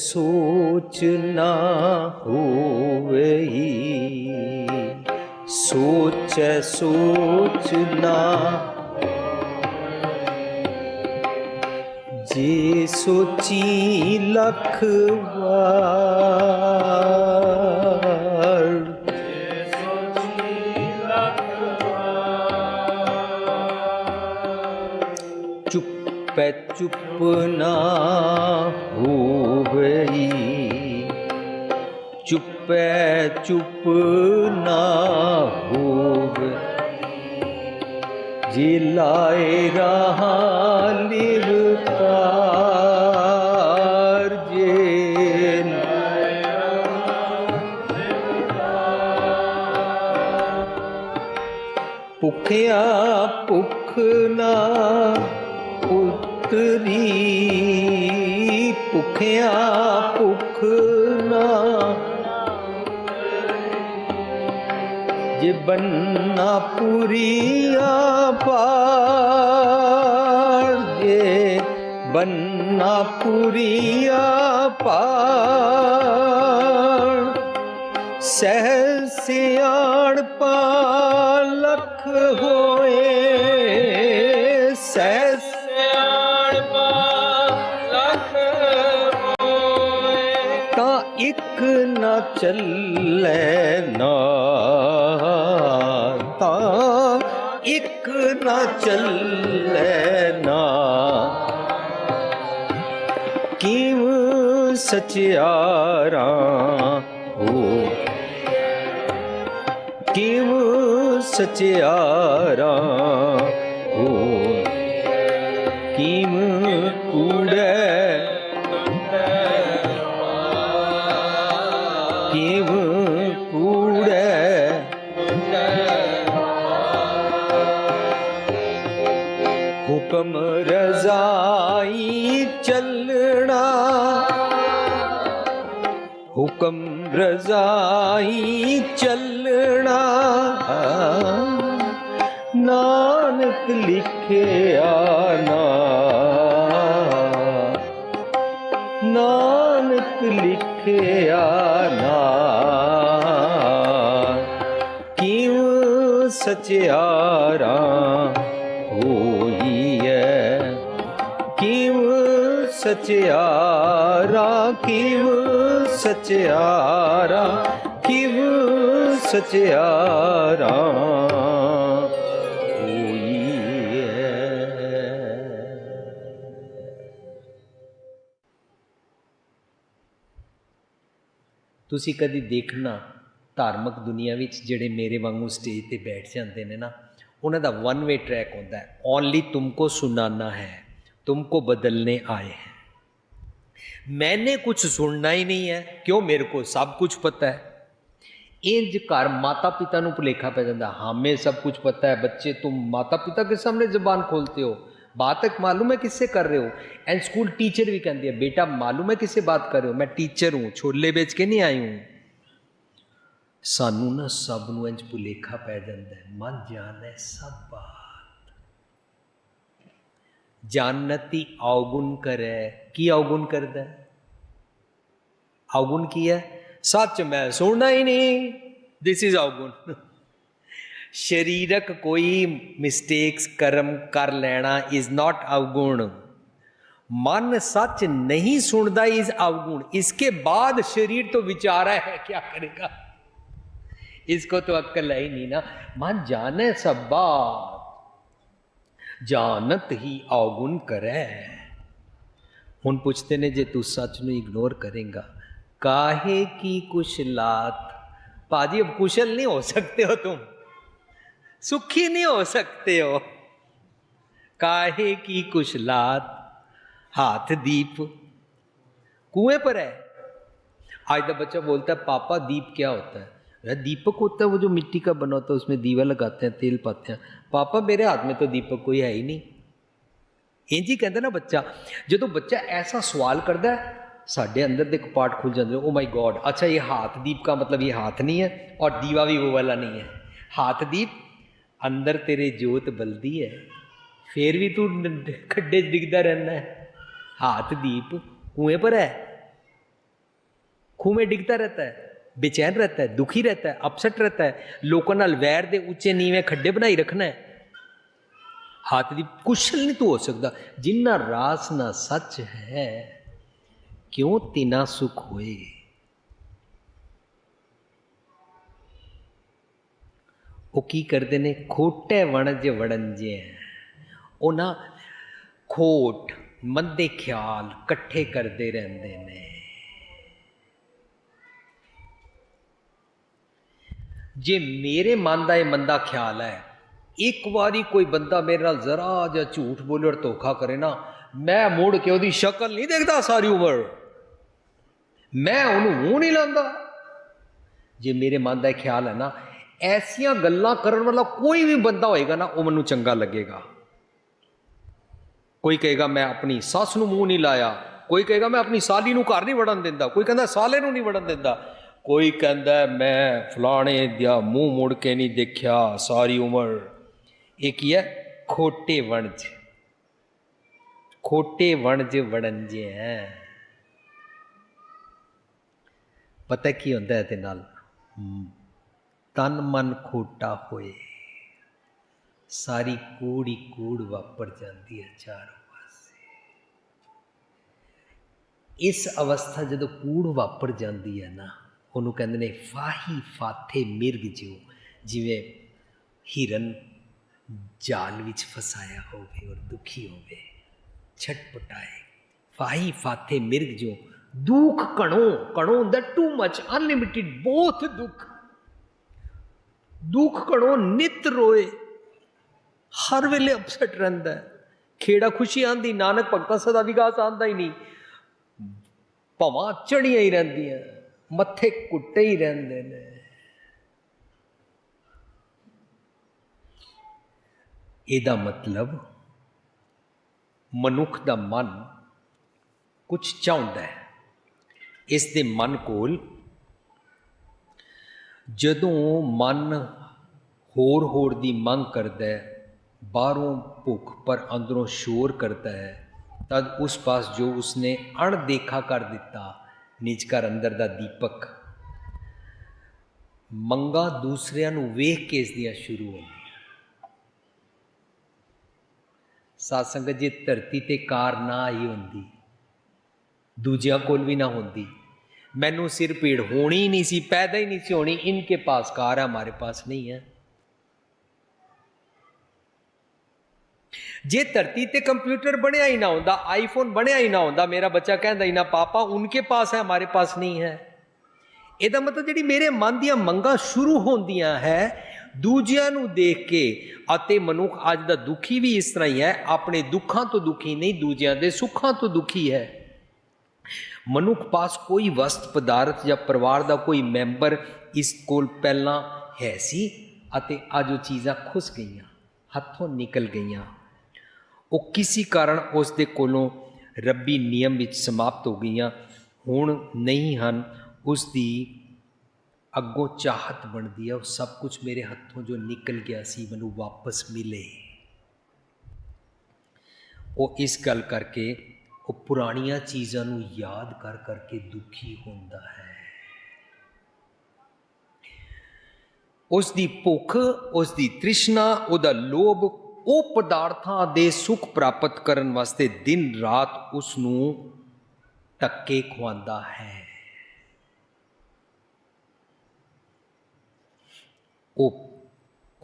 ਸੋਚ ਨਾ ਹੋਵਈ। ਸੋਚੈ ਸੋਚ ਨਾ। ਜੇ ਸੋਚੀ ਲਖ ਵਾਰ ਚੁੱਪੈ ਚੁੱਪ ਨਾ ਹੋਵਈ। ਚੁੱਪੈ ਚੁੱਪ ਨਾ ਹੋਵੇ ਜੀ ਲਾਏ ਰਹਾ ਲਿਵਤਾਰ ਜੇ ਭੁਖਿਆ ਭੁਖ ਨਾ ਉਤਰੀ ਭੁਖਿਆ ਭੁਖ ਨਾ। ਜੇ ਬੰਨਾ ਪੂਰੀਆ ਪਾਰ ਜੇ ਬੰਨਾ ਪੂਰੀਆ ਪਾਰ ਸਹਿ ਪਾ ਪਾਲਖ ਹੋਏ। ਚੱਲੇ ਨਾ। ਤਾਂ ਇੱਕ ਨਾ ਚੱਲੇ ਨਾ। ਕਿਵ ਸਚਿਆਰਾ ਹੋ? ਕਿਵ ਸਚਿਆਰਾ ਚੱਲਣਾ ਹੁਕਮ ਰਜ਼ਾਈ ਚੱਲਣਾ। ਨਾਨਕ ਲਿਖਿਆ ਨਾ। ਨਾਨਕ ਲਿਖਿਆ ਨਾ। ਕਿਉ ਸਚਿਆਰਾ ਸਚਿਆਰਾ ਕਿਵ ਸਚਿਆਰਾ ਕਿਵ ਸਚਿਆਰਾ ਹੋਈਐ ਤੁਸੀਂ ਕਦੀ ਦੇਖਣਾ ਧਾਰਮਿਕ ਦੁਨੀਆ ਵਿੱਚ ਜਿਹੜੇ ਮੇਰੇ ਵਾਂਗੂ ਸਟੇਜ ਤੇ ਬੈਠ ਜਾਂਦੇ ਨੇ ਨਾ ਉਹਨਾਂ ਦਾ ਵਨ ਵੇ ਟਰੈਕ ਹੁੰਦਾ ਹੈ ਓਨਲੀ ਤੁਮਕੋ ਸੁਨਾਨਾ ਹੈ तुमको बदलने आए हैं मैंने कुछ सुनना ही नहीं है क्यों मेरे को सब कुछ पता है इंज घर माता पिता ਨੂੰ ਭੁਲੇਖਾ ਪੈ ਜਾਂਦਾ हमें सब कुछ पता है बच्चे तुम माता पिता के सामने जबान खोलते हो बात तक मालूम है किससे कर रहे हो एंड स्कूल टीचर भी कहती है बेटा मालूम है किससे बात कर रहे हो मैं टीचर हूँ छोले बेच के नहीं आई हूँ ਸਾਨੂੰ ਨਾ ਸਭ ਨੂੰ ਇੰਜ ਭੁਲੇਖਾ ਪੈ ਜਾਂਦਾ ਹੈ ਮਨ ਜਾਣੈ ਸਭ ਬਾਤ जानती अवगुण करे। की अवगुण कर दे अवगुण की है? सच मैं सुनना ही नहीं। दिस इज़ अवगुण शरीरक कोई मिस्टेक्स कर्म कर लेना इज़ नॉट अवगुण मन सच नहीं सुनता इज़ अवगुण इसके बाद शरीर तो विचारा है, क्या करेगा? इसको तो अक्कल है ही नहीं ना। मन जाने सब बात। जानत ही अवगुण करे हूँ पूछते ने, जे तू सच न इग्नोर करेगा, काहे की कुशलात? पाजी, अब कुशल नहीं हो सकते हो तुम। सुखी नहीं हो सकते हो। काहे की कुशलात? हाथ दीप, कुएँ पर है। आज तक बच्चा बोलता है, पापा, दीप क्या होता है? दीपक होता है वो जो मिट्टी का बना होता है, उसमें दीवा लगाते हैं, तेल पाते हैं। पापा मेरे हाथ में तो दीपक कोई है ही नहीं। इंज ही कहते ना बच्चा, जो तो बच्चा ऐसा सवाल करता है, साढ़े अंदर के पाठ खुल जाते ओ माई गॉड अच्छा ये हाथ दीप का मतलब ये हाथ नहीं है, और दीवा भी वो वाला नहीं है। हाथ दीप, अंदर तेरे जोत बल्दी है, फिर भी तू खे डिगदा रहना है। हाथ दीप कुएँ पर है, खूह में डिगता रहता है। बेचैन रहता है दुखी रहता है अपसेट रहता है लोगों नाल वैर दे ਉੱਚੇ ਨੀਵੇਂ ਖੱਡੇ ਬਣਾਈ ਰੱਖਣਾ ਹੈ ਹੱਥ ਦੀ ਕੁਸ਼ਲ ਨਹੀਂ ਤੂੰ ਹੋ ਸਕਦਾ ਜਿੰਨਾ ਰਾਸ ਨਾ ਸੱਚ ਹੈ ਕਿਉਂ ਤਿਨਾ ਸੁਖ ਹੋਏ ਉਹ ਕੀ ਕਰਦੇ ਨੇ ਖੋਟੇ ਵਣਜ ਵੜੰਜੇ ਉਹ ਨਾ ਖੋਟ ਮੰਦੇ ਖਿਆਲ ਇਕੱਠੇ ਕਰਦੇ ਰਹਿੰਦੇ ਨੇ ਜੇ ਮੇਰੇ ਮਨ ਦਾ ਇਹ ਮੰਦਾ ਖਿਆਲ ਹੈ, ਇੱਕ ਵਾਰੀ ਕੋਈ ਬੰਦਾ ਮੇਰੇ ਨਾਲ ਜ਼ਰਾ ਜਿਹਾ ਝੂਠ ਬੋਲੇ ਔਰ ਧੋਖਾ ਕਰੇ ਨਾ, ਮੈਂ ਮੁੜ ਕੇ ਉਹਦੀ ਸ਼ਕਲ ਨਹੀਂ ਦੇਖਦਾ ਸਾਰੀ ਉਮਰ। ਮੈਂ ਉਹਨੂੰ ਮੂੰਹ ਨਹੀਂ ਲਾਉਂਦਾ। ਜੇ ਮੇਰੇ ਮਨ ਦਾ ਇਹ ਖਿਆਲ ਹੈ ਨਾ, ਐਸੀਆਂ ਗੱਲਾਂ ਕਰਨ ਵਾਲਾ ਕੋਈ ਵੀ ਬੰਦਾ ਹੋਏਗਾ ਨਾ, ਉਹ ਮੈਨੂੰ ਚੰਗਾ ਲੱਗੇਗਾ। ਕੋਈ ਕਹੇਗਾ, ਮੈਂ ਆਪਣੀ ਸੱਸ ਨੂੰ ਮੂੰਹ ਨਹੀਂ ਲਾਇਆ। ਕੋਈ ਕਹੇਗਾ, ਮੈਂ ਆਪਣੀ ਸਾਲੀ ਨੂੰ ਘਰ ਨਹੀਂ ਵੜਨ ਦਿੰਦਾ। ਕੋਈ ਕਹਿੰਦਾ, ਸਾਲੇ ਨੂੰ ਨਹੀਂ ਵੜਨ ਦਿੰਦਾ। ਕੋਈ ਕਹਿੰਦਾ ਮੈਂ ਫਲਾਣੇ ਦਾ ਮੂੰਹ ਮੁੜ ਕੇ ਨਹੀਂ ਦੇਖਿਆ, ਸਾਰੀ ਉਮਰ। ਇਹ ਕੀ ਹੈ? ਖੋਟੇ ਵਣਜ। ਖੋਟੇ ਵਣਜ ਵੜੰਜੇ ਹੈ ਪਤਾ ਕੀ ਹੁੰਦਾ ਹੈ ਤੇ ਨਾਲ ਤਨ ਮਨ ਖੋਟਾ ਹੋਏ। ਸਾਰੀ ਕੂੜੀ ਕੂੜ ਵਾਪਰ ਜਾਂਦੀ ਹੈ ਚਾਰੋਂ ਪਾਸੇ। ਇਸ ਅਵਸਥਾ ਜਦੋਂ ਕੂੜ ਵਾਪਰ ਜਾਂਦੀ ਹੈ ਨਾ ਉਹਨੂੰ ਕਹਿੰਦੇ ਨੇ ਫਾਹੀ ਫਾਥੇ ਮਿਰਗ ਜਿਉ ਜਿਵੇਂ ਹਿਰਨ ਜਾਲ ਵਿੱਚ ਫਸਾਇਆ ਹੋਵੇ ਔਰ ਦੁਖੀ ਹੋਵੇ। ਛਟਪਟਾਏ ਫਾਹੀ ਫਾਥੇ ਮਿਰਗ ਜਿਉ ਦੁੱਖ ਕਣੋ ਕਣੋ ਹੁੰਦਾ ਟੂ ਮਚ ਅਨਲਿਮਿਟਿਡ ਬੋਥ ਦੁੱਖ। ਦੁੱਖ ਕਣੋ ਨਿਤ ਰੋਏ, ਹਰ ਵੇਲੇ ਅਪਸੈਟ ਰਹਿੰਦਾ ਹੈ। ਖੇੜਾ ਖੁਸ਼ੀ ਆਂਦੀ, ਨਾਨਕ ਭਗਤਾਂ ਸਦਾ ਵਿਗਾਸ ਆਂਦਾ ਹੀ ਨਹੀਂ। ਭਵਾਂ ਚੜੀਆਂ ਹੀ ਰਹਿੰਦੀਆਂ। ਮੱਥੇ ਕੁੱਟੇ ਹੀ ਰਹਿੰਦੇ ਨੇ। ਇਹਦਾ ਮਤਲਬ ਮਨੁੱਖ ਦਾ ਮਨ ਕੁਝ ਚਾਹੁੰਦਾ ਹੈ। ਇਸ ਦੇ ਮਨ ਕੋਲ ਜਦੋਂ ਮਨ ਹੋਰ ਹੋਰ ਦੀ ਮੰਗ ਕਰਦਾ ਹੈ, ਬਾਹਰੋਂ ਭੁੱਖ ਪਰ ਅੰਦਰੋਂ ਸ਼ੋਰ ਕਰਦਾ ਹੈ, ਤਦ ਉਸ ਪਾਸ ਜੋ ਉਸਨੇ ਅਣਦੇਖਾ ਕਰ ਦਿੱਤਾ ਨਿਜ ਘਰ ਅੰਦਰ ਦਾ ਦੀਪਕ। ਮੰਗਾ ਦੂਸਰਿਆਂ ਨੂੰ ਵੇਖ ਕੇ ਇਸ ਦੀਆਂ ਸ਼ੁਰੂ ਹੁੰਦੀਆਂ। ਸਾਧ ਸੰਗਤ ਜੇ ਧਰਤੀ ਤੇ ਕਾਰ ਨਾ ਆਈ ਹੁੰਦੀ, ਦੂਜਿਆਂ ਕੋਲ ਵੀ ਨਾ ਹੁੰਦੀ, ਮੈਨੂੰ ਸਿਰ ਪੀੜ ਹੋਣੀ ਨਹੀਂ ਸੀ, ਪੈਦਾ ਹੀ ਨਹੀਂ ਸੀ ਹੋਣੀ, ਇਨਕੇ ਪਾਸ ਕਾਰ ਹੈ ਹਮਾਰੇ ਪਾਸ ਨਹੀਂ ਹੈ ਜੇ ਧਰਤੀ ਤੇ ਕੰਪਿਊਟਰ ਬਣਿਆ ਹੀ ਨਾ ਹੁੰਦਾ ਆਈਫੋਨ ਬਣਿਆ ਹੀ ਨਾ ਹੁੰਦਾ, ਮੇਰਾ ਬੱਚਾ ਕਹਿੰਦਾ ਹੀ ਨਾ, ਪਾਪਾ, ਉਨਕੇ ਪਾਸ ਹੈ, ਹਮਾਰੇ ਪਾਸ ਨਹੀਂ ਹੈ। ਇਹਦਾ ਮਤਲਬ ਜਿਹੜੀ ਮੇਰੇ ਮਨ ਦੀਆਂ ਮੰਗਾਂ ਸ਼ੁਰੂ ਹੁੰਦੀਆਂ ਹੈ, ਦੂਜਿਆਂ ਨੂੰ ਦੇਖ ਕੇ, ਅਤੇ ਮਨੁੱਖ ਅੱਜ ਦਾ ਦੁਖੀ ਵੀ ਇਸ ਤਰ੍ਹਾਂ ਹੀ ਹੈ, ਆਪਣੇ ਦੁੱਖਾਂ ਤੋਂ ਦੁਖੀ ਨਹੀਂ, ਦੂਜਿਆਂ ਦੇ ਸੁੱਖਾਂ ਤੋਂ ਦੁਖੀ ਹੈ। ਮਨੁੱਖ ਪਾਸ ਕੋਈ ਵਸਤ, ਪਦਾਰਥ ਜਾਂ ਪਰਿਵਾਰ ਦਾ ਕੋਈ ਮੈਂਬਰ ਇਸ ਕੋਲ ਪਹਿਲਾਂ ਹੈ ਸੀ, ਅਤੇ ਅੱਜ ਉਹ ਚੀਜ਼ਾਂ ਖੁੱਸ ਗਈਆਂ, ਹੱਥੋਂ ਨਿਕਲ ਗਈਆਂ। ਉਹ ਕਿਸੇ ਕਾਰਨ ਉਸ ਦੇ ਕੋਲੋਂ ਰੱਬੀ ਨਿਯਮ ਵਿੱਚ ਸਮਾਪਤ ਹੋ ਗਈਆਂ, ਹੁਣ ਨਹੀਂ ਹਨ ਉਸ ਦੀ ਅੱਗੋਂ ਚਾਹਤ ਬਣਦੀ ਹੈ, ਉਹ ਸਭ ਕੁਝ ਮੇਰੇ ਹੱਥੋਂ ਜੋ ਨਿਕਲ ਗਿਆ ਸੀ ਮੈਨੂੰ ਵਾਪਸ ਮਿਲੇ। ਉਹ ਇਸ ਗੱਲ ਕਰਕੇ ਉਹ ਪੁਰਾਣੀਆਂ ਚੀਜ਼ਾਂ ਨੂੰ ਯਾਦ ਕਰ ਕਰਕੇ ਦੁਖੀ ਹੁੰਦਾ ਹੈ। ਉਸ ਦੀ ਭੁੱਖ ਉਸ ਦੀ ਤ੍ਰਿਸ਼ਨਾ, ਉਹਦਾ ਲੋਭ ਉਹ ਪਦਾਰਥਾਂ ਦੇ ਸੁਖ ਪ੍ਰਾਪਤ ਕਰਨ ਵਾਸਤੇ ਦਿਨ ਰਾਤ ਉਸ ਨੂੰ ਟੱਕੇ ਖਵਾਉਂਦਾ ਹੈ। ਉਹ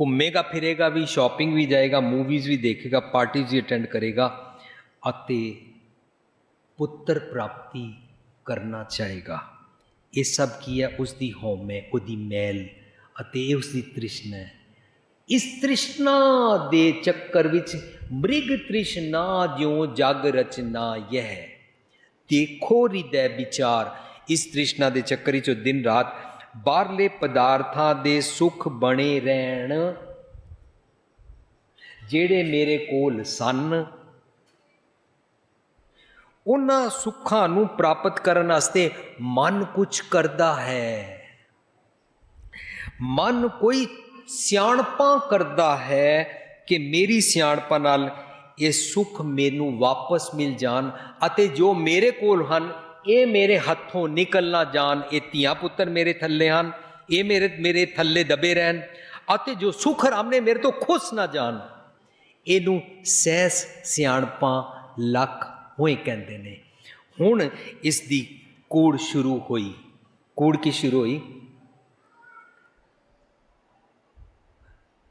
ਘੁੰਮੇਗਾ, ਫਿਰੇਗਾ ਵੀ ਸ਼ਾਪਿੰਗ ਵੀ ਜਾਏਗਾ ਮੂਵੀਜ਼ ਵੀ ਦੇਖੇਗਾ ਪਾਰਟੀਜ਼ ਵੀ ਅਟੈਂਡ ਕਰੇਗਾ ਅਤੇ ਪੁੱਤਰ ਪ੍ਰਾਪਤੀ ਕਰਨਾ ਚਾਹੇਗਾ। ਇਹ ਸਭ ਕੀ ਹੈ? ਉਸ ਦੀ ਹਉਮ ਹੈ ਉਹਦੀ ਮੈਲ ਅਤੇ ਇਹ ਉਸ ਦੀ ਤ੍ਰਿਸ਼ਨਾ ਹੈ। ਇਸ ਤ੍ਰਿਸ਼ਨਾ ਦੇ ਚੱਕਰ ਵਿੱਚ ਮ੍ਰਿਗ ਤ੍ਰਿਸ਼ਨਾ ਜਿਉ ਜਗ ਰਚਨਾ ਯਹ ਦੇਖੋ ਹਿਰਦੈ ਵਿਚਾਰ। ਇਸ ਤ੍ਰਿਸ਼ਨਾ ਦੇ ਚੱਕਰ ਵਿੱਚ ਦਿਨ ਰਾਤ ਬਾਹਰਲੇ ਪਦਾਰਥਾਂ ਦੇ ਸੁਖ ਬਣੇ ਰਹਿਣ। ਜਿਹੜੇ ਮੇਰੇ ਕੋਲ ਸਨ, ਉਹਨਾਂ ਸੁੱਖਾਂ ਨੂੰ ਪ੍ਰਾਪਤ ਕਰਨ ਵਾਸਤੇ ਮਨ ਕੁਝ ਕਰਦਾ ਹੈ। ਮਨ ਕੋਈ ਸਿਆਣਪਾਂ ਕਰਦਾ ਹੈ ਕਿ ਮੇਰੀ ਸਿਆਣਪਾਂ ਨਾਲ ਇਹ ਸੁੱਖ ਮੈਨੂੰ ਵਾਪਸ ਮਿਲ ਜਾਣ ਅਤੇ ਜੋ ਮੇਰੇ ਕੋਲ ਹਨ, ਇਹ ਮੇਰੇ ਹੱਥੋਂ ਨਿਕਲ ਨਾ ਜਾਣ। ਇਹ ਧੀਆਂ ਪੁੱਤਰ ਮੇਰੇ ਥੱਲੇ ਹਨ, ਇਹ ਮੇਰੇ ਮੇਰੇ ਥੱਲੇ ਦਬੇ ਰਹਿਣ ਅਤੇ ਜੋ ਸੁੱਖ ਰਾਮ ਨੇ ਮੇਰੇ ਤੋਂ ਖੁਸ਼ ਨਾ ਜਾਣ, ਇਹਨੂੰ ਸਹਿਸ ਸਿਆਣਪਾਂ ਲੱਖ ਹੋਏ ਕਹਿੰਦੇ ਨੇ। ਹੁਣ ਇਸ ਦੀ ਕੂੜ ਸ਼ੁਰੂ ਹੋਈ। ਕੂੜ ਕੀ ਸ਼ੁਰੂ ਹੋਈ?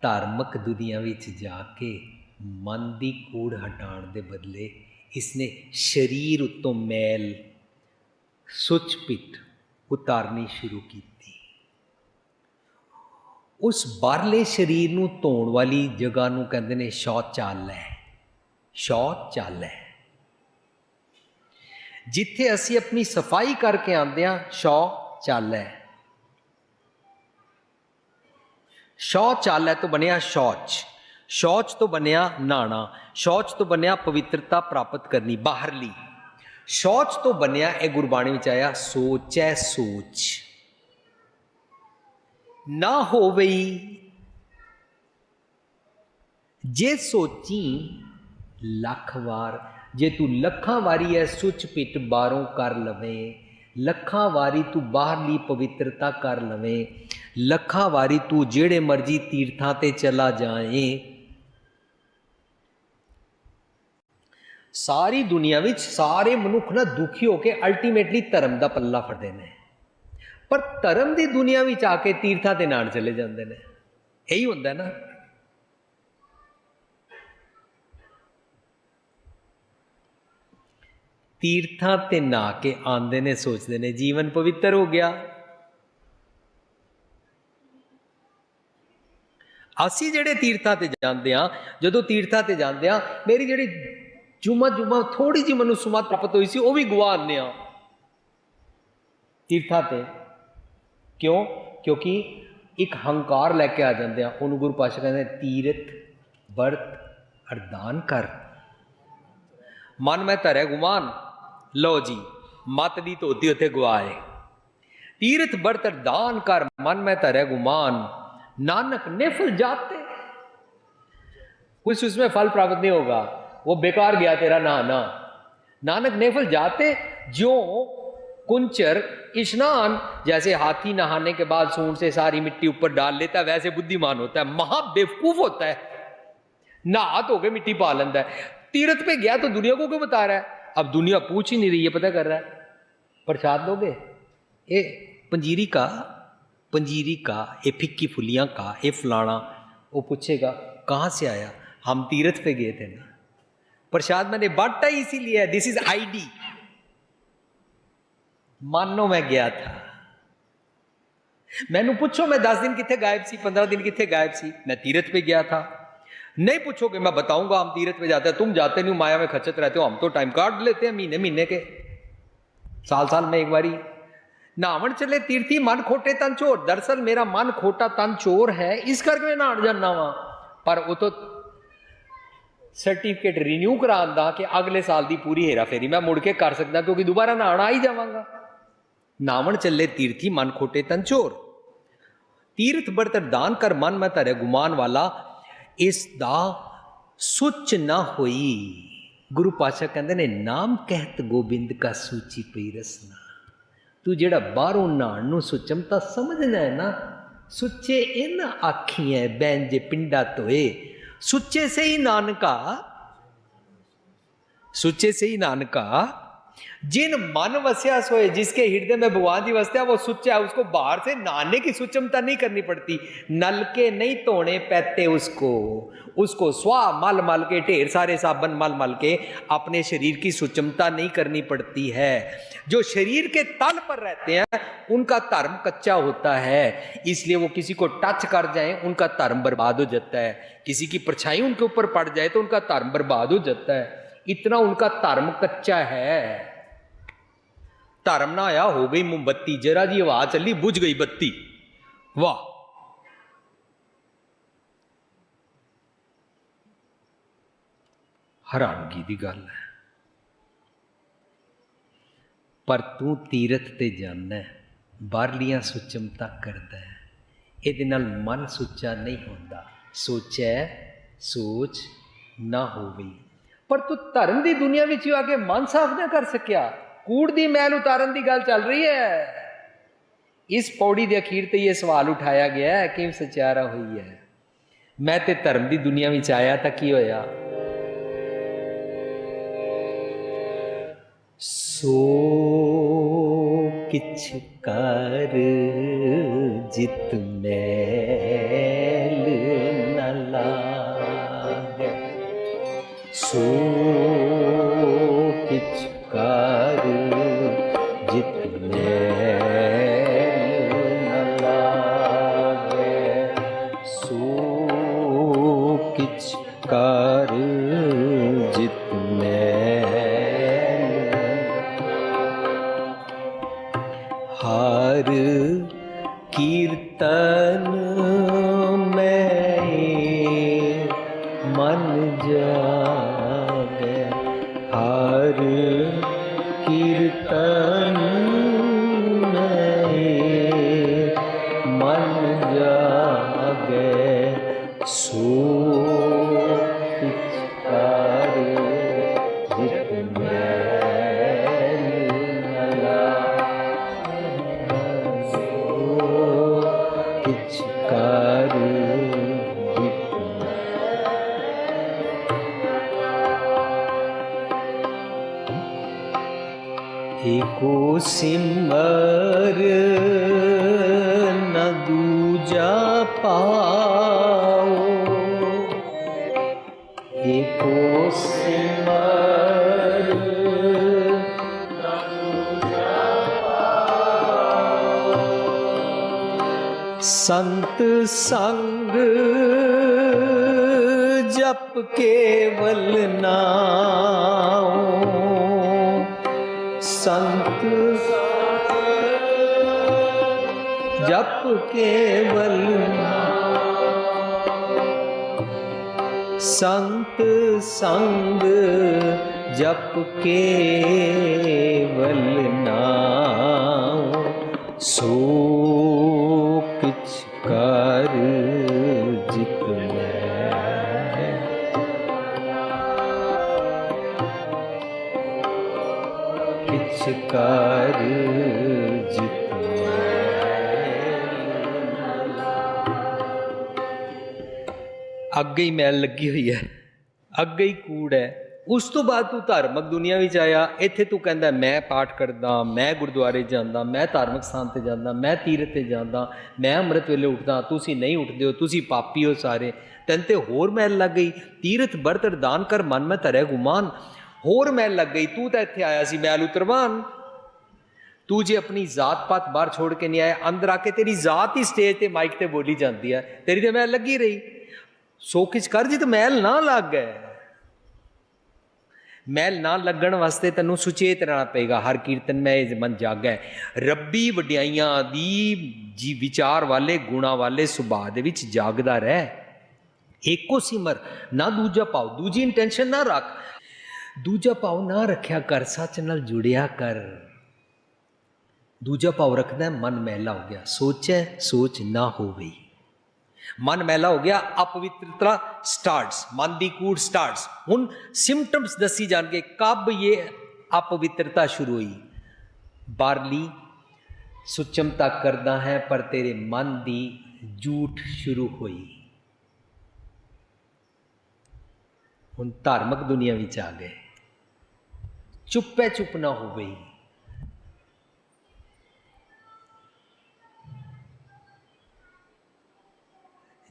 ਧਾਰਮਿਕ ਦੁਨੀਆ ਵਿੱਚ ਜਾ ਕੇ ਮਨ ਦੀ ਕੂੜ ਹਟਾਉਣ ਦੇ ਬਦਲੇ ਇਸਨੇ ਸਰੀਰ ਉੱਤੋਂ ਮੈਲ, ਸੁੱਚ ਪਿੱਟ ਉਤਾਰਨੀ ਸ਼ੁਰੂ ਕੀਤੀ। ਉਸ ਬਾਹਰਲੇ ਸਰੀਰ ਨੂੰ ਧੋਣ ਵਾਲੀ ਜਗ੍ਹਾ ਨੂੰ ਕਹਿੰਦੇ ਨੇ ਸ਼ੌਚਾਲ। ਹੈ ਸ਼ੌਚਾਲੈ। ਹੈ ਜਿੱਥੇ ਅਸੀਂ ਆਪਣੀ ਸਫ਼ਾਈ ਕਰਕੇ ਆਉਂਦੇ ਹਾਂ ਹੈ ਸ਼ੌਚਾਲੈ ਤੋਂ ਬਣਿਆ ਸ਼ੌਚ। ਸ਼ੌਚ ਤੋਂ ਬਣਿਆ ਨਾਣਾ। ਸ਼ੌਚ ਤੋਂ ਬਣਿਆ ਪਵਿੱਤਰਤਾ ਪ੍ਰਾਪਤ ਕਰਨੀ ਬਾਹਰਲੀ। ਸ਼ੌਚ ਤੋਂ ਬਣਿਆ ਇਹ ਗੁਰਬਾਣੀ ਵਿੱਚ ਆਇਆ, ਸੋਚੈ ਸੋਚ। ਨਾ ਹੋਵਈ, ਜੇ ਸੋਚੀ ਲੱਖ ਵਾਰ, ਜੇ ਤੂੰ ਲੱਖਾਂ ਵਾਰੀ ਐ ਸੁਚ ਪਿੱਟ ਬਾਹਰੋਂ ਕਰ ਲਵੇਂ, ਲੱਖਾਂ ਵਾਰੀ ਤੂੰ ਬਾਹਰਲੀ ਪਵਿੱਤਰਤਾ ਕਰ ਲਵੇਂ ਲੱਖਾਂ ਵਾਰੀ ਤੂੰ ਜਿਹੜੇ ਮਰਜ਼ੀ ਤੀਰਥਾਂ ਤੇ ਚਲਾ ਜਾਏ। ਸਾਰੀ ਦੁਨੀਆ ਵਿੱਚ ਸਾਰੇ ਮਨੁੱਖ ਨਾ ਦੁਖੀ ਹੋ ਕੇ ਅਲਟੀਮੇਟਲੀ ਧਰਮ ਦਾ ਪੱਲਾ ਫੜਦੇ ਨੇ। ਪਰ ਧਰਮ ਦੀ ਦੁਨੀਆ ਵਿੱਚ ਆ ਕੇ ਤੀਰਥਾਂ ਤੇ ਨਾਣ ਚਲੇ ਜਾਂਦੇ ਨੇ। ਇਹੀ ਹੁੰਦਾ ਨਾ। ਤੀਰਥਾਂ ਤੇ ਨਾ ਕੇ ਆਂਦੇ ਨੇ, ਸੋਚਦੇ ਨੇ, ਜੀਵਨ ਪਵਿੱਤਰ ਹੋ ਗਿਆ। ਅਸੀਂ ਜਿਹੜੇ ਤੀਰਥਾਂ ਤੇ ਜਾਂਦੇ ਆ ਜਦੋਂ ਤੀਰਥਾਂ ਤੇ ਜਾਂਦੇ ਆ ਮੇਰੀ ਜਿਹੜੀ ਜੁਮਾ ਜੁਮਾ ਥੋੜੀ ਜਿਹੀ ਮੈਨੂੰ ਸੁਮਤ ਪ੍ਰਾਪਤ ਹੋਈ ਸੀ, ਉਹ ਵੀ ਗਵਾ ਆਉਂਦੇ ਆ ਤੀਰਥਾਂ ਤੇ। ਕਿਉਂ? ਕਿਉਂਕਿ ਇੱਕ ਹੰਕਾਰ ਲੈ ਕੇ ਆ ਜਾਂਦੇ ਆ ਉਹਨੂੰ ਗੁਰੂ ਪਾਸ਼ਾ ਕਹਿੰਦੇ ਤੀਰਥ, ਵਰਤ, ਅਰਦਾਨ ਕਰ। ਮਨ ਮੈਂ ਧਰਿਆ ਗੁਮਾਨ ਲਓ ਜੀ, ਮਤ ਦੀ ਧੋਤੀ ਉੱਥੇ ਗਵਾਏ ਤੀਰਥ, ਵਰਤ, ਅਰਦਾਨ ਕਰ। ਮਨ ਮੈਂ ਧਰਿਆ ਗੁਮਾਨ नानक निफल जाते। कुछ उसमें फल प्राप्त नहीं होगा। वो बेकार गया तेरा नहाना नानक नेफल जाते जो कुंचर, स्नान, जैसे हाथी नहाने के बाद सूंड से सारी मिट्टी ऊपर डाल लेता है वैसे बुद्धिमान होता है महा बेवकूफ़ होता है। नहा धो के मिट्टी पा लेता है। तीर्थ पे गया तो दुनिया को क्यों बता रहा है? अब दुनिया पूछ ही नहीं रही है, पता कर रहा है। प्रसाद दोगे ये पंजीरी का पंजीरी का, ये फिक्की फुलियाँ का, ये फलाना, वो पूछेगा, कहाँ से आया? हम तीर्थ पे गए थे ना। प्रसाद मैंने बांटा इसीलिए है दिस इज़ आईडी मानो मैं गया था। मैनू पूछो, मैं दस दिन कितने गायब सी? पंद्रह दिन कितने गायब सी? मैं तीर्थ पे गया था। नहीं पूछोगे, मैं बताऊँगा, हम तीर्थ पे जाते हैं। तुम जाते नहीं माया में खचत रहते हो, हम तो टाइम काट लेते हैं महीने महीने के। साल साल में एक बारी ਨਾਵਣ ਚੱਲੇ ਤੀਰਥੀ ਮਨ ਖੋਟੇ ਤਨ ਚੋਰ। ਦਰਸਲ ਮੇਰਾ ਮਨ ਖੋਟਾ ਤਨ ਚੋਰ ਹੈ, ਇਸ ਕਰਕੇ ਮੈਂ ਨਾਣ ਜਾਣਾ ਵਾਂ। ਪਰ ਉਹ ਤੋਂ ਸਰਟੀਫਿਕੇਟ ਰੀਨਿਊ ਕਰਾਉਣ ਦਾ ਕਿ ਅਗਲੇ ਸਾਲ ਦੀ ਪੂਰੀ ਹੇਰਾ ਫੇਰੀ ਮੈਂ ਮੁੜ ਕੇ ਕਰ ਸਕਦਾ ਕਿਉਂਕਿ ਦੁਬਾਰਾ ਨਾਣ ਆ ਹੀ ਜਾਵਾਂਗਾ। ਨਾਵਣ ਚੱਲੇ ਤੀਰਥੀ ਮਨ ਖੋਟੇ ਤਨ ਚੋਰ। ਤੀਰਥ ਬਰਤਰ ਦਾਨ ਕਰ ਮਨ ਮੈਂ ਤਰੇ ਗੁਮਾਨ ਵਾਲਾ, ਇਸ ਦਾ ਸੁੱਚ ਨਾ ਹੋਈ। ਗੁਰੂ ਪਾਤਸ਼ਾਹ ਕਹਿੰਦੇ ਨੇ, ਨਾਮ ਕਹਿਤ ਗੋਬਿੰਦ ਕਾ ਸੂਚੀ ਪਈ ਰਸਨਾ। ਤੂੰ ਜਿਹੜਾ ਬਾਹਰੋਂ ਨਾਣ ਨੂੰ ਸੁਚਮਤਾ ਸਮਝਦਾ ਹੈ ਨਾ, ਸੁੱਚੇ ਇਹ ਨਾ ਇਨ ਬੈਨ ਬੈਂਜੇ ਪਿੰਡਾ ਤੋਏ ਸੁੱਚੇ ਸਹੀ ਨਾਨਕਾ, ਸੁੱਚੇ ਸਹੀ ਨਾਨਕਾ जिन मन वस्या सोए जिसके हृदय में भगवान जी वसते वो सुच्चा है, उसको बाहर से नहाने की सुचमता नहीं करनी पड़ती। नल के नहीं तोड़े पैते उसको। उसको स्वा मल मल के, ढेर सारे साबन मल मल के अपने शरीर की सुचमता नहीं करनी पड़ती है। जो शरीर के तल पर रहते हैं, उनका धर्म कच्चा होता है। इसलिए वो किसी को टच कर जाए, उनका धर्म बर्बाद हो जाता है। किसी की परछाई उनके ऊपर पड़ जाए तो उनका धर्म बर्बाद हो जाता है। इतना उनका धर्म कच्चा है धर्म ना आया हो गई मोमबत्ती जरा जी आवाज चली बुझ गई बत्ती वाह ਹੈਰਾਨਗੀ ਦੀ ਗੱਲ ਹੈ ਪਰ ਤੂੰ ਤੀਰਥ ਤੇ ਜਾਂਦਾ ਹੈ ਬਾਹਰਲੀਆਂ ਸੁਚਮਤਾ ਕਰਦਾ ਹੈ ਇਹਦੇ ਨਾਲ ਮਨ ਸੁੱਚਾ ਨਹੀਂ ਹੁੰਦਾ ਸੋਚੈ ਸੋਚ ਨਾ ਹੋਵੇ ਪਰ ਤੂੰ ਧਰਮ ਦੀ ਦੁਨੀਆ ਵਿੱਚ ਆ ਕੇ ਮਨ ਸਾਫ਼ ਨਾ ਕਰ ਸਕਿਆ। ਕੂੜ ਦੀ ਮੈਲ ਉਤਾਰਨ ਦੀ ਗੱਲ ਚੱਲ ਰਹੀ ਹੈ। ਇਸ ਪੌੜੀ ਦੇ ਅਖੀਰ ਤੇ ਇਹ ਸਵਾਲ ਉਠਾਇਆ ਗਿਆ ਹੈ ਕਿ ਸਚਿਆਰਾ ਹੋਈ ਹੈ? ਮੈਂ ਤੇ ਧਰਮ ਦੀ ਦੁਨੀਆ ਵਿੱਚ ਆਇਆ ਤਾਂ ਕੀ ਹੋਇਆ? ਸੋ ਕਿਛ ਕਰ ਜਿਤ ਮੈਲ ਸੋ ਕਿਛ ਕਰ ਜਿਤ ਮੈਲ ਨ ਲਾਗੈ ਸੋ ਕਿਛ ਏਕੋ ਸਿਮਰ ਨ ਦੂਜਾ ਪਾਓ ਏਕੋ ਸਿਮਰ ਸੰਤ ਸੰਗ ਜਪ ਕੇਵਲ ਨਾਮ ਸੰਤ ਜਪ ਕੇਵਲ ਸੰਤ ਸੰਗ ਜਪ ਕੇਵਲ ਨਾਮ ਸੋ ਕਿਛ ਕਰ ਜਿਤ ਕਿਛ ਕਰ ਅੱਗੇ ਹੀ ਮੈਲ ਲੱਗੀ ਹੋਈ ਹੈ। ਅੱਗੇ ਹੀ ਕੂੜ ਹੈ। ਉਸ ਤੋਂ ਬਾਅਦ ਤੂੰ ਧਾਰਮਿਕ ਦੁਨੀਆ ਵਿੱਚ ਆਇਆ। ਇੱਥੇ ਤੂੰ ਕਹਿੰਦਾ, ਮੈਂ ਪਾਠ ਕਰਦਾ, ਮੈਂ ਗੁਰਦੁਆਰੇ ਜਾਂਦਾ, ਮੈਂ ਧਾਰਮਿਕ ਸਥਾਨ ਤੇ ਜਾਂਦਾ, ਮੈਂ ਤੀਰਥ ਤੇ ਜਾਂਦਾ, ਮੈਂ ਅੰਮ੍ਰਿਤ ਵੇਲੇ ਉੱਠਦਾ, ਤੁਸੀਂ ਨਹੀਂ ਉੱਠਦੇ ਹੋ, ਤੁਸੀਂ ਪਾਪੀ ਹੋ ਸਾਰੇ। ਤੈਨੂੰ ਤੇ ਹੋਰ ਮੈਲ ਲੱਗ ਗਈ। ਤੀਰਥ ਬਰਤ ਦਾਨ ਕਰ, ਮਨ ਮੈਂ ਧਰਿਆ ਗੁਮਾਨ। ਹੋਰ ਮੈਲ ਲੱਗ ਗਈ, ਤੂੰ ਤਾਂ ਇੱਥੇ ਆਇਆ ਸੀ ਮੈਲ ਉਤਰਵਾਨ ਤੂੰ ਜੇ ਆਪਣੀ ਜ਼ਾਤ ਪਾਤ ਬਾਹਰ ਛੋੜ ਕੇ ਨਹੀਂ ਆਇਆ, ਅੰਦਰ ਆ ਕੇ ਤੇਰੀ ਜ਼ਾਤ ਹੀ ਸਟੇਜ ਤੇ ਮਾਈਕ ਤੇ ਬੋਲੀ ਜਾਂਦੀ ਹੈ ਤੇਰੀ ਤੇ ਮੈਲ ਲੱਗੀ ਰਹੀ। ਸੋ ਕਿਛ ਕਰ, ਜੀ ਤੇ ਮੈਲ ਨਾ ਲੱਗ ਗਏ। ਮੈਲ ਨਾ ਲੱਗਣ ਵਾਸਤੇ ਤੈਨੂੰ ਸੁਚੇਤ ਰਹਿਣਾ ਪਏਗਾ, ਹਰ ਕੀਰਤਨ ਮੈਂ ਇਹ ਮਨ ਜਾਗੈ ਰੱਬੀ ਵਡਿਆਈਆਂ ਦੀ ਜੀ ਵਿਚਾਰ ਵਾਲੇ, ਗੁਣਾ ਵਾਲੇ ਸੁਭਾਅ ਦੇ ਵਿੱਚ ਜਾਗਦਾ ਰਹਿ। ਇੱਕੋ ਸਿਮਰ, ਨਾ ਦੂਜਾ ਪਾਓ, ਦੂਜੀ ਇੰਟੈਂਸ਼ਨ ਨਾ ਰੱਖ। ਦੂਜਾ ਭਾਵ ਨਾ ਰੱਖਿਆ ਕਰ ਸੱਚ ਨਾਲ ਜੁੜਿਆ ਕਰ। ਦੂਜਾ ਭਾਵ ਰੱਖਦਾ ਹੈ, ਮਨ ਮੈਲਾ ਹੋ ਗਿਆ। ਸੋਚੈ ਸੋਚ ਨਾ ਹੋਵੇ। ਮਨ ਮੈਲਾ ਹੋ ਗਿਆ ਅਪਵਿੱਤਰਤਾ ਸਟਾਰਟਸ ਮਨ ਦੀ ਕੂੜ ਸਟਾਰਟਸ ਹੁਣ ਸਿੰਪਟਮਸ ਦੱਸੀ ਜਾਣਗੇ ਕਬ ਇਹ ਅਪਵਿੱਤਰਤਾ ਸ਼ੁਰੂ ਹੋਈ? ਬਾਰਲੀ ਸੁਚਮਤਾ ਕਰਦਾ ਹੈ ਪਰ ਤੇਰੇ ਮਨ ਦੀ ਝੂਠ ਸ਼ੁਰੂ ਹੋਈ। ਹੁਣ ਧਾਰਮਿਕ ਦੁਨੀਆ ਵਿੱਚ ਆ ਗਏ। ਚੁੱਪੇ ਚੁੱਪ ਨਾ ਹੋਵੇ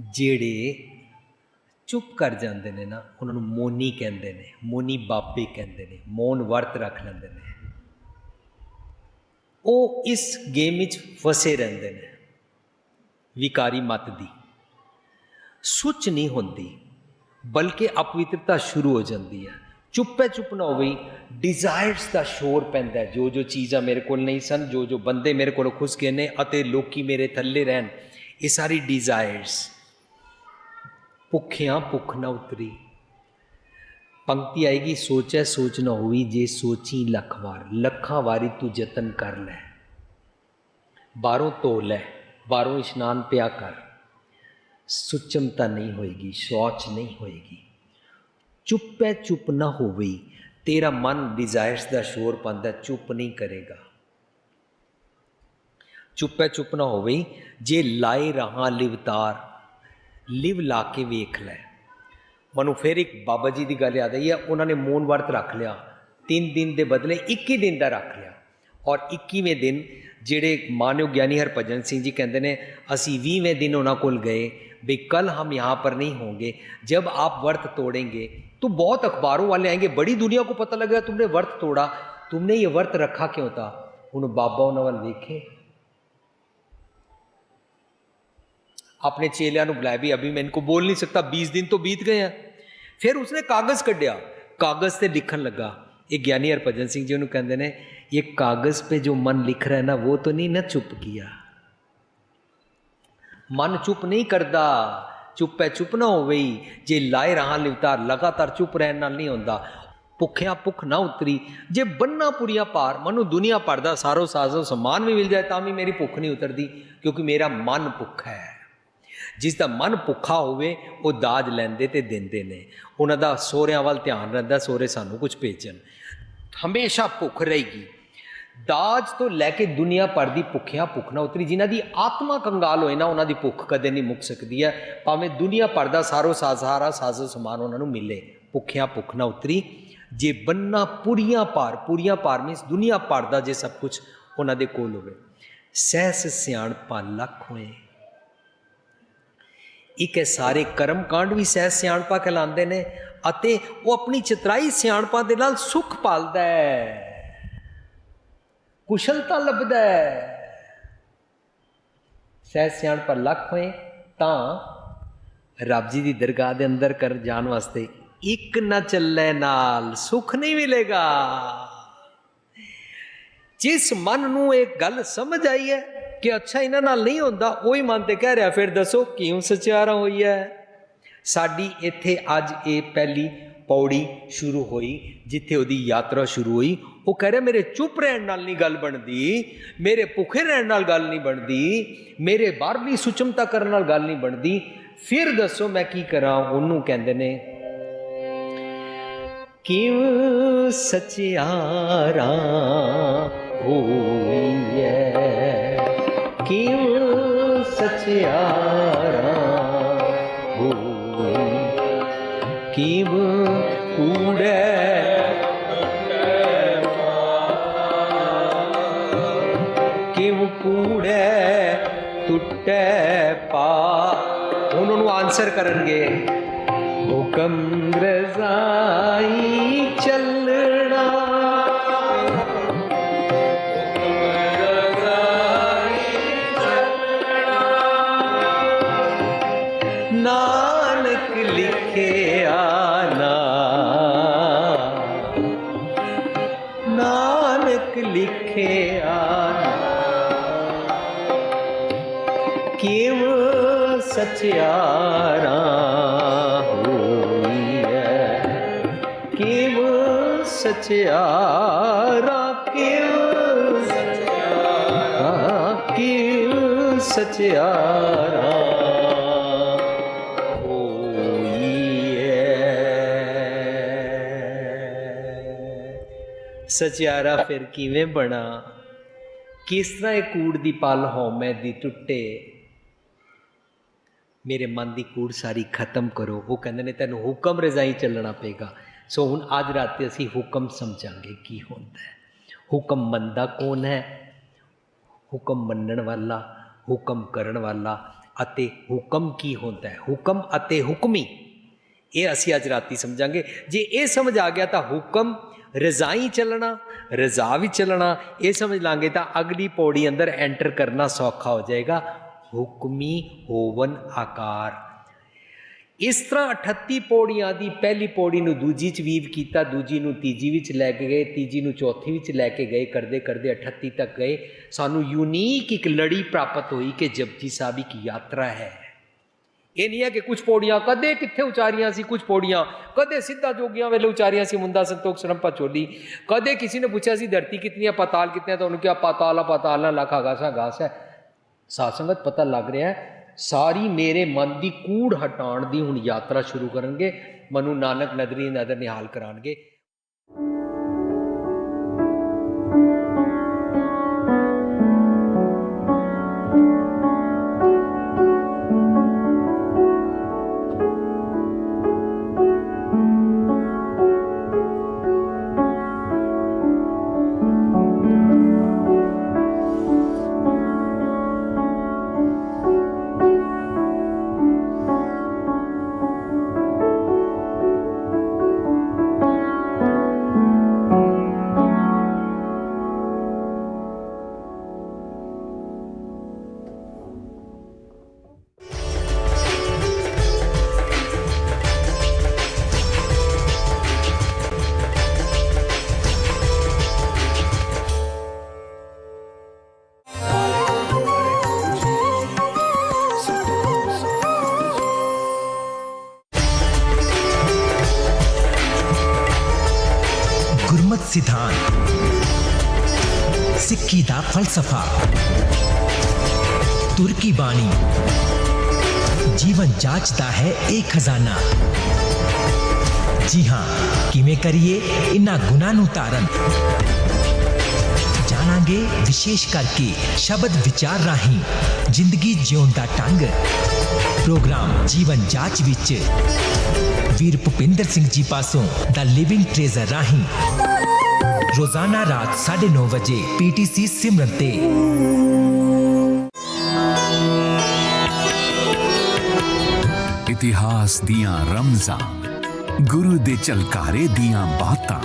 ਜਿਹੜੇ ਚੁੱਪ ਕਰ ਜਾਂਦੇ ਨੇ ਨਾ, ਉਹਨਾਂ ਨੂੰ ਮੋਨੀ ਕਹਿੰਦੇ ਨੇ, ਮੋਨੀ ਬਾਪੇ ਕਹਿੰਦੇ ਨੇ, ਮੌਨ ਵਰਤ ਰੱਖ ਲੈਂਦੇ ਨੇ। ਉਹ ਇਸ ਗੇਮ ਵਿੱਚ ਫਸੇ ਰਹਿੰਦੇ ਨੇ, ਵਿਕਾਰੀ ਮਤ ਦੀ। ਸੁੱਚ ਨਹੀਂ ਹੁੰਦੀ, ਬਲਕਿ ਅਪਵਿੱਤਰਤਾ ਸ਼ੁਰੂ ਹੋ ਜਾਂਦੀ ਹੈ। ਚੁੱਪੇ ਚੁੱਪ ਨਾ ਹੋਵੇ। ਡਿਜ਼ਾਇਰਸ ਦਾ ਸ਼ੋਰ ਪੈਂਦਾ ਜੋ ਜੋ ਚੀਜ਼ਾਂ ਮੇਰੇ ਕੋਲ ਨਹੀਂ ਸਨ ਜੋ ਜੋ ਬੰਦੇ ਮੇਰੇ ਕੋਲ ਖੁਸ਼ ਗਏ ਨੇ ਅਤੇ ਲੋਕੀ ਮੇਰੇ ਥੱਲੇ ਰਹਿਣ, ਇਹ ਸਾਰੀ ਡਿਜ਼ਾਇਰਸ ਭੁੱਖਿਆਂ ਭੁੱਖ ਨਾ ਉਤਰੀ। ਪੰਕਤੀ ਆਏਗੀ, ਸੋਚੈ ਸੋਚ ਨਾ ਹੋਈ ਜੇ ਸੋਚੀ ਲੱਖ ਵਾਰ, ਲੱਖਾਂ ਵਾਰੀ ਤੂੰ ਯਤਨ ਕਰ ਲੈ। ਬਾਹਰੋਂ ਧੋ ਲੈ, ਬਾਹਰੋਂ ਇਸ਼ਨਾਨ ਪਿਆ ਕਰ। ਸੁਚਮਤਾ ਨਹੀਂ ਹੋਏਗੀ, ਸ਼ੌਚ ਨਹੀਂ ਹੋਏਗੀ। ਚੁੱਪ ਹੈ ਚੁੱਪ ਨਾ ਹੋਵੇ, ਤੇਰਾ ਮਨ ਡਿਜ਼ਾਇਰਸ ਦਾ ਸ਼ੋਰ ਪਾਉਂਦਾ ਚੁੱਪ ਨਹੀਂ ਕਰੇਗਾ। ਚੁੱਪ ਹੈ ਚੁੱਪ ਨਾ ਹੋਵੇ, ਜੇ ਲਾਏ ਰਹਾ ਲਿਵਤਾਰ ਲਿਵ ਲਾ ਕੇ ਵੇਖ ਲੈ। ਮਨੂੰ ਫਿਰ ਇੱਕ ਬਾਬਾ ਜੀ ਦੀ ਗੱਲ ਯਾਦ ਆਈ ਹੈ ਉਹਨਾਂ ਨੇ ਮੌਨ ਵਰਤ ਰੱਖ ਲਿਆ, ਤਿੰਨ ਦਿਨ ਦੇ ਬਦਲੇ 21 ਦਿਨ ਦਾ ਰੱਖ ਲਿਆ। ਔਰ 21ਵੇਂ ਦਿਨ, ਜਿਹੜੇ ਮਾਨਯੋਗ ਗਿਆਨੀ ਹਰਭਜਨ ਸਿੰਘ ਜੀ ਕਹਿੰਦੇ ਨੇ, ਅਸੀਂ 20ਵੇਂ ਦਿਨ ਉਹਨਾਂ ਕੋਲ ਗਏ भाई, कल हम यहाँ पर नहीं होंगे। जब आप व्रत तोड़ेंगे तो बहुत अखबारों वाले आएँगे, बड़ी दुनिया को पता लग गया तुमने व्रत तोड़ा। तुमने ये व्रत रखा क्यों था? उन बाबा वाल देखे। अपने चेलिया बुलाया भी अभी मैं इनको बोल नहीं सकता, बीस दिन तो बीत गए हैं। फिर उसने कागज़ कटिया कागज़ से लिखन लगा। ये ज्ञानी हरभजन सिंह जी कहते हैं ये कागज़ पे जो मन लिख रहा है ना, वो तो नहीं ना चुप किया? ਮਨ ਚੁੱਪ ਨਹੀਂ ਕਰਦਾ। ਚੁੱਪ ਹੈ ਚੁੱਪ ਨਾ ਹੋਵੇ। ਜੇ ਲਾਏ ਰਹਾ ਲਿਵਤਾਰ ਲਗਾਤਾਰ ਚੁੱਪ ਰਹਿਣ ਨਾਲ ਨਹੀਂ ਹੁੰਦਾ। ਭੁੱਖਿਆ ਭੁੱਖ ਨਾ ਉਤਰੀ। ਜੇ ਬੰਨਾ ਪੁਰੀਆ ਪਾਰ ਮਨੂੰ ਦੁਨੀਆ ਭਰ ਦਾ ਸਾਰੋ ਸਾਜ਼ੋ ਸਮਾਨ ਵੀ ਮਿਲ ਜਾਏ ਤਾਂ ਵੀ ਮੇਰੀ ਭੁੱਖ ਨਹੀਂ ਉਤਰਦੀ, ਕਿਉਂਕਿ ਮੇਰਾ ਮਨ ਭੁੱਖਾ ਹੈ। ਜਿਸ ਦਾ ਮਨ ਭੁੱਖਾ ਹੋਵੇ, ਉਹ ਦਾਜ ਲੈਂਦੇ ਤੇ ਦਿੰਦੇ ਨੇ। ਉਹਨਾਂ ਦਾ ਸੋਹਰਿਆਂ ਵੱਲ ਧਿਆਨ ਰਹਿੰਦਾ, ਸੋਹਰੇ ਸਾਨੂੰ ਕੁਝ ਭੇਜਣ। ਹਮੇਸ਼ਾ ਭੁੱਖ ਰਹੇਗੀ। ਦਾਜ ਤੋਂ ਲੈ ਕੇ ਦੁਨੀਆ ਭਰ ਦੀ ਭੁੱਖਿਆਂ ਭੁੱਖ ਨਾ ਉਤਰੀ, ਜਿਨ੍ਹਾਂ ਦੀ ਆਤਮਾ ਕੰਗਾਲ ਹੋਏ ਨਾ, ਉਹਨਾਂ ਦੀ ਭੁੱਖ ਕਦੇ ਨਹੀਂ ਮੁੱਕ ਸਕਦੀ ਹੈ। ਭਾਵੇਂ ਦੁਨੀਆ ਭਰ ਦਾ ਸਾਰੋ ਸਾਜ਼ਾਰਾ ਸਾਜ਼ੋ ਸਮਾਨ ਉਹਨਾਂ ਨੂੰ ਮਿਲੇ, ਭੁੱਖਿਆਂ ਭੁੱਖ ਨਾ ਉਤਰੀ। ਜੇ ਬੰਨਾ ਪੂਰੀਆਂ ਭਾਰ ਪੂਰੀਆਂ ਭਾਰ ਮੀਨਸ ਦੁਨੀਆ ਭਰ ਦਾ ਜੇ ਸਭ ਕੁਝ ਉਹਨਾਂ ਦੇ ਕੋਲ ਹੋਵੇ। ਸਹਿਸ ਸਿਆਣਪਾ ਲੱਖ ਹੋਏ। ਇੱਕ ਹੈ ਸਾਰੇ ਕਰਮ ਕਾਂਡ ਵੀ ਸਹਿ ਸਿਆਣਪਾ ਕਹਿਲਾਉਂਦੇ ਨੇ ਅਤੇ ਉਹ ਆਪਣੀ ਚਤਰਾਈ ਸਿਆਣਪਾ ਦੇ ਨਾਲ ਸੁਖ ਪਾਲਦਾ ਹੈ। ਕੁਸ਼ਲਤਾ ਲੱਭਦਾ ਹੈ। ਸਹਿ ਸਿਆਣਪਾ ਲੱਖ ਹੋਏ, ਤਾਂ ਰੱਬ ਜੀ ਦੀ ਦਰਗਾਹ ਦੇ ਅੰਦਰ ਕਰ ਜਾਣ ਵਾਸਤੇ ਇੱਕ ਨਾ ਚੱਲੇ ਨਾਲ ਸੁਖ ਨਹੀਂ ਮਿਲੇਗਾ। ਜਿਸ ਮਨ ਨੂੰ ਇਹ ਗੱਲ ਸਮਝ ਆਈ ਹੈ ਕਿ ਅੱਛਾ ਇਹਨਾਂ ਨਾਲ ਨਹੀਂ ਹੁੰਦਾ, ਉਹੀ ਮਨ ਤੇ ਕਹਿ ਰਿਹਾ, ਫਿਰ ਦੱਸੋ ਕਿਉਂ ਸਚਿਆਰਾ ਹੋਈ ਹੈ? ਸਾਡੀ ਇੱਥੇ ਅੱਜ ਇਹ ਪਹਿਲੀ ਪੌੜੀ ਸ਼ੁਰੂ ਹੋਈ, ਜਿੱਥੇ ਉਹਦੀ ਯਾਤਰਾ ਸ਼ੁਰੂ ਹੋਈ। ਉਹ ਕਹਿ ਰਿਹਾ, ਮੇਰੇ ਚੁੱਪ ਰਹਿਣ ਨਾਲ ਨਹੀਂ ਗੱਲ ਬਣਦੀ, ਮੇਰੇ ਭੁੱਖੇ ਰਹਿਣ ਨਾਲ ਗੱਲ ਨਹੀਂ ਬਣਦੀ, ਮੇਰੇ ਬਾਹਰਲੀ ਸੁਚਮਤਾ ਕਰਨ ਨਾਲ ਗੱਲ ਨਹੀਂ ਬਣਦੀ। ਫਿਰ ਦੱਸੋ ਮੈਂ ਕੀ ਕਰਾਂ? ਉਹਨੂੰ ਕਹਿੰਦੇ ਨੇ, ਕਿਉ ਸਚਿਆਰਾ ਹੋਈਐ? ਕਿਉ ਸਚਿਆਰਾ ਹੋਈ ਕਿਵ ਉਹਨਾਂ ਨੂੰ ਸਚਿਆਰਾ ਸਚਿਆਰਾ ਫਿਰ ਕਿਵੇਂ ਬਣਾ? ਕਿਸ ਤਰ੍ਹਾਂ ਇਹ ਕੂੜ ਦੀ ਪਲ ਹਉਮੈ ਦੀ ਟੁੱਟੇ? ਮੇਰੇ ਮਨ ਦੀ ਕੂੜ ਸਾਰੀ ਖਤਮ ਕਰੋ। ਉਹ ਕਹਿੰਦੇ ਨੇ, ਤੈਨੂੰ ਹੁਕਮ ਰਜ਼ਾਈ ਚੱਲਣਾ ਪਏਗਾ। ਸੋ ਹੁਣ ਅੱਜ ਰਾਤੇ ਅਸੀਂ ਹੁਕਮ ਸਮਝਾਂਗੇ ਕੀ ਹੁੰਦਾ ਹੈ। ਹੁਕਮ ਮੰਨਦਾ ਕੌਣ ਹੈ? ਹੁਕਮ ਮੰਨਣ ਵਾਲਾ ਹੁਕਮ ਕਰਨ ਵਾਲਾ ਅਤੇ ਹੁਕਮ ਕੀ ਹੁੰਦਾ ਹੈ? ਹੁਕਮ ਅਤੇ ਹੁਕਮੀ। ਇਹ ਅਸੀਂ ਅੱਜ ਰਾਤੀ ਸਮਝਾਂਗੇ। ਜੇ ਇਹ ਸਮਝ ਆ ਗਿਆ ਤਾਂ ਹੁਕਮ ਰਜ਼ਾਈ ਚੱਲਣਾ, ਰਜ਼ਾ ਵੀ ਚੱਲਣਾ, ਇਹ ਸਮਝ ਲਾਂਗੇ ਤਾਂ ਅਗਲੀ ਪੌੜੀ ਅੰਦਰ ਐਂਟਰ ਕਰਨਾ ਸੌਖਾ ਹੋ ਜਾਏਗਾ। ਹੁਕਮੀ ਹੋਵਨ ਆਕਾਰ। ਇਸ ਤਰ੍ਹਾਂ 38 ਪੌੜੀਆਂ ਦੀ ਪਹਿਲੀ ਪੌੜੀ ਨੂੰ ਦੂਜੀ ਚ ਵੀਵ ਕੀਤਾ, ਦੂਜੀ ਨੂੰ ਤੀਜੀ ਵਿੱਚ ਲੈ ਕੇ ਗਏ, ਤੀਜੀ ਨੂੰ ਚੌਥੀ ਵਿੱਚ ਲੈ ਕੇ ਗਏ, ਕਰਦੇ ਕਰਦੇ 38 ਤੱਕ ਗਏ। ਸਾਨੂੰ ਯੂਨੀਕ ਇੱਕ ਲੜੀ ਪ੍ਰਾਪਤ ਹੋਈ ਕਿ ਜਪਜੀ ਸਾਹਿਬ ਇੱਕ ਯਾਤਰਾ ਹੈ। ਇਹ ਨਹੀਂ ਹੈ ਕਿ ਕੁਝ ਪੌੜੀਆਂ, ਕਦੇ ਕਿੱਥੇ ਉਚਾਰੀਆਂ ਸੀ ਕੁਝ ਪੌੜੀਆਂ, ਕਦੇ ਸਿੱਧਾ ਜੋਗੀਆਂ ਵੇਲੇ ਉਚਾਰੀਆਂ ਸੀ ਮੁੰਦਾ ਸੰਤੋਖ ਸਰੰਪਾ ਚੋਲੀ, ਕਦੇ ਕਿਸੇ ਨੇ ਪੁੱਛਿਆ ਸੀ ਧਰਤੀ ਕਿਤਨੀ ਹੈ ਪਾਤਾਲ ਕਿਤਨੇ ਤਾਂ ਉਹਨੂੰ ਕਿਹਾ ਪਾਤਾਲ ਆ ਲੱਖ ਨਾ ਲਖਾ ਗਾਸਾ ਗਾਸ ਹੈ। ਸਾਧ ਸੰਗਤ ਪਤਾ ਲੱਗ ਰਿਹਾ ਹੈ ਸਾਰੀ ਮੇਰੇ ਮਨ ਦੀ ਕੂੜ ਹਟਾਉਣ ਦੀ ਹੁਣ ਯਾਤਰਾ ਸ਼ੁਰੂ ਕਰਨਗੇ, ਮਨੂੰ ਨਾਨਕ ਨਦਰੀ ਨਦਰ ਨਿਹਾਲ ਕਰਾਣਗੇ ਤੁਰਕੀ ਬਾਣੀ ਜੀਵਨ ਜਾਚਦਾ ਹੈ ਇਹ ਖਜ਼ਾਨਾ ਜੀ ਹਾਂ ਕਿਵੇਂ ਕਰੀਏ ਇਨ੍ਹਾਂ ਗੁਣਾਂ ਨੂੰ ਤਾਰਨ ਜਾਣਾਂਗੇ ਵਿਸ਼ੇਸ਼ ਕਰਕੇ ਸ਼ਬਦ ਵਿਚਾਰ ਰਾਹੀਂ ਜ਼ਿੰਦਗੀ ਜਿਉਣ ਦਾ ਢੰਗ ਪ੍ਰੋਗਰਾਮ ਜੀਵਨ ਜਾਚ ਵਿੱਚ ਵੀਰ ਭੁਪਿੰਦਰ ਸਿੰਘ ਜੀ ਪਾਸੋਂ ਦਾ ਲਿਵਿੰਗ ਟ੍ਰੇਜ਼ਰ ਰਾਹੀਂ ਰੋਜ਼ਾਨਾ ਰਾਤ 9:30 ਵਜੇ ਪੀਟੀਸੀ ਸਿਮਰਨ ਤੇ ਇਤਿਹਾਸ ਦੀਆਂ ਰਮਜ਼ਾਂ ਗੁਰੂ ਦੇ ਚਲਕਾਰੇ ਦੀਆਂ ਬਾਤਾਂ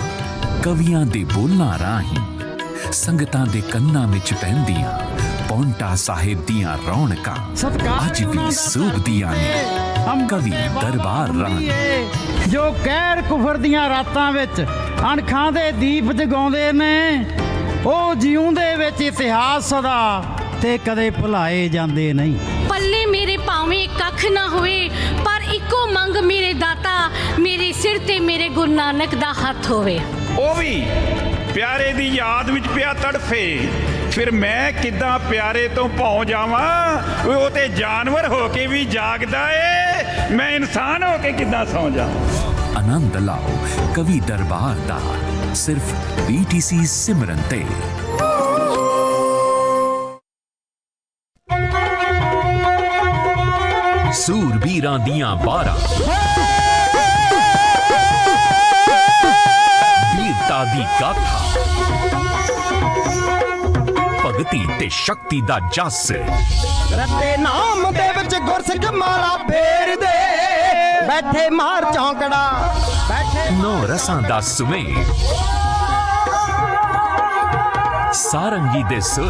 ਕਵੀਆਂ ਦੇ ਬੋਲਾਂ ਰਾਹੀਂ ਸੰਗਤਾਂ ਦੇ ਕੰਨਾਂ ਵਿੱਚ ਪੈਂਦੀਆਂ ਪੌਂਟਾ ਸਾਹਿਬ ਦੀਆਂ ਰੌਣਕਾਂ ਅੱਜ ਵੀ ਸੂਬਦੀਆਂ ਨੇ। ਕਵੀ ਦਰਬਾਰ ਰਾਹੀਂ ਜੋ ਕਹਿਰ ਕੁਫਰ ਦੀਆਂ ਰਾਤਾਂ ਵਿੱਚ ਅਣਖਾਂ ਦੇ ਦੀਪ ਜਗਾਉਂਦੇ ਨੇ ਉਹ ਜਿਉਂਦੇ ਵਿੱਚ ਇਤਿਹਾਸ ਸਦਾ ਤੇ ਕਦੇ ਭੁਲਾਏ ਜਾਂਦੇ ਨਹੀਂ। ਪੱਲੇ ਮੇਰੇ ਭਾਵੇਂ ਕੱਖ ਨਾ ਹੋਵੇ ਪਰ ਇੱਕੋ ਮੰਗ ਮੇਰੇ ਦਾਤਾ ਮੇਰੇ ਸਿਰ ਤੇ ਮੇਰੇ ਗੁਰੂ ਨਾਨਕ ਦਾ ਹੱਥ ਹੋਵੇ। ਉਹ ਵੀ ਪਿਆਰੇ ਦੀ ਯਾਦ ਵਿੱਚ ਪਿਆ ਤੜਫੇ। ਫਿਰ ਮੈਂ ਕਿੱਦਾਂ ਪਿਆਰੇ ਤੋਂ ਭੌਂ ਜਾਵਾਂ? ਉਹ ਤੇ ਜਾਨਵਰ ਹੋ ਕੇ ਵੀ ਜਾਗਦਾ ਏ। ਮੈਂ ਇਨਸਾਨ ਹੋ ਕੇ ਕਿੱਦਾਂ ਸੌਂ ਜਾਵਾਂ? ਆਨੰਦ ਲਾਓ ਕਵੀ ਦਰਬਾਰ ਦਾ। ਸਿਰਫ ਪੀਟੀਸੀ ਸਿਮਰਨ ਤੇ। ਸੂਰਬੀਰਾਂ ਦੀਆਂ ਬਾਰਾਂ। ਵੀਰਤਾ ਦੀ ਗਾਥਾ। ਭਗਤੀ ਤੇ ਸ਼ਕਤੀ ਦਾ ਜਸ। ਰੱਤੇ ਨਾਮ ਦੇ ਵਿੱਚ ਗੁਰਸਿੱਖ ਮਾਲਾ ਫੇਰਦੇ ਬੈਠੇ ਮਾਰ ਚੌਂਕੜਾ ਬੈਠੇ ਨੌ ਰਸਾਂ ਦਾ ਸੁਮੇਲ ਸਾਰੰਗੀ ਦੇ ਸੁਰ।